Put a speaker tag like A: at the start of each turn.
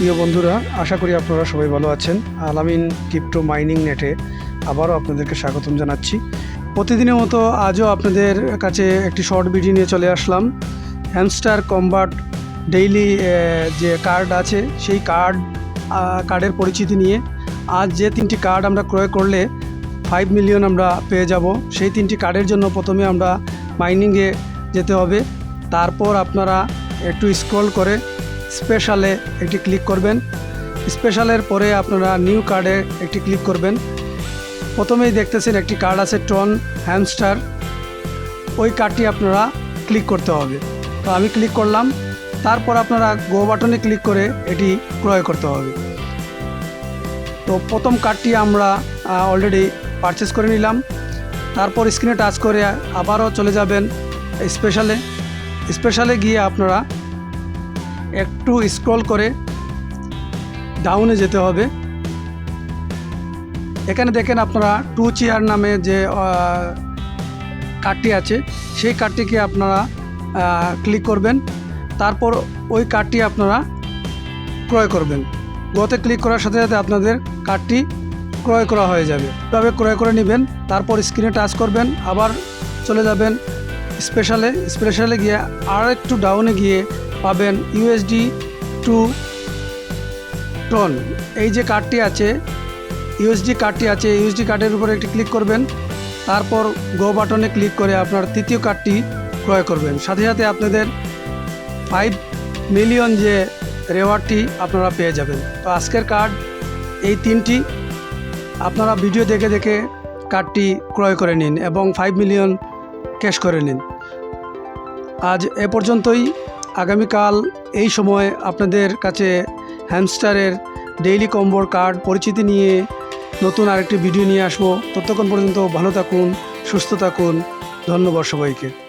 A: প্রিয় বন্ধুরা, আশা করি আপনারা সবাই ভালো আছেন। আলামিন ক্রিপ্টো মাইনিং নেটে আবারও আপনাদেরকে স্বাগতম জানাচ্ছি। প্রতিদিনের মতো আজও আপনাদের কাছে একটি শর্ট ভিডিও নিয়ে চলে আসলাম। হ্যামস্টার কম্বাট ডেইলি যে কার্ড আছে, সেই কার্ড কার্ডের পরিচিতি নিয়ে আজ যে তিনটি কার্ড আমরা ক্রয় করলে ফাইভ মিলিয়ন আমরা পেয়ে যাব, সেই তিনটি কার্ডের জন্য প্রথমে আমরা মাইনিংয়ে যেতে হবে। তারপর আপনারা একটু স্ক্রল করে স্পেশালে একটি ক্লিক করবেন। স্পেশালের পরে আপনারা নিউ কার্ডে একটি ক্লিক করবেন। প্রথমেই দেখতেছেন একটি কার্ড আছে টন হ্যামস্টার ওই কার্ডটি আপনারা ক্লিক করতে হবে। তো আমি ক্লিক করলাম। তারপর আপনারা গো বাটনে ক্লিক করে এটি ক্রয় করতে হবে। তো প্রথম কার্ডটি আমরা অলরেডি পারচেস করে নিলাম। তারপর স্ক্রিনে টাচ করে আবারও চলে যাবেন স্পেশালে স্পেশালে গিয়ে আপনারা একটু স্ক্রল করে ডাউনে যেতে হবে। এখানে দেখেন আপনারা টু চেয়ার নামে যে কার্ডটি আছে, সেই কার্ডটিকে আপনারা ক্লিক করবেন। তারপর ওই কার্ডটি আপনারা ক্রয় করবেন। গতে ক্লিক করার সাথে সাথে আপনাদের কার্ডটি ক্রয় করা হয়ে যাবে। তবে ক্রয় করে নেবেন? তারপর স্ক্রিনে টাচ করবেন, আবার চলে যাবেন স্পেশালে স্পেশালে গিয়ে আর একটু ডাউনে গিয়ে পাবেন ইউএসডি টু টন এই যে কার্ডটি আছে ইউএসডি কার্ডটি আছে ইউএসডি কার্ডের উপরে একটি ক্লিক করবেন, তারপর গো বাটনে ক্লিক করে আপনার তৃতীয় কার্ডটি ক্রয় করবেন। সাথে সাথে আপনাদের ফাইভ মিলিয়ন যে রেওয়ার্ডটি আপনারা পেয়ে যাবেন। তো আজকের কার্ড এই তিনটি, আপনারা ভিডিও দেখে দেখে কার্ডটি ক্রয় করে নিন এবং ফাইভ মিলিয়ন ক্যাশ করে নিন। আজ এ পর্যন্তই। আগামীকাল এই সময় আপনাদের কাছে হ্যামস্টারের ডেইলি কম্বর কার্ড পরিচিতি নিয়ে নতুন আরেকটি ভিডিও নিয়ে আসব। ততক্ষণ পর্যন্ত ভালো থাকুন, সুস্থ থাকুন। ধন্যবাদ সবাইকে।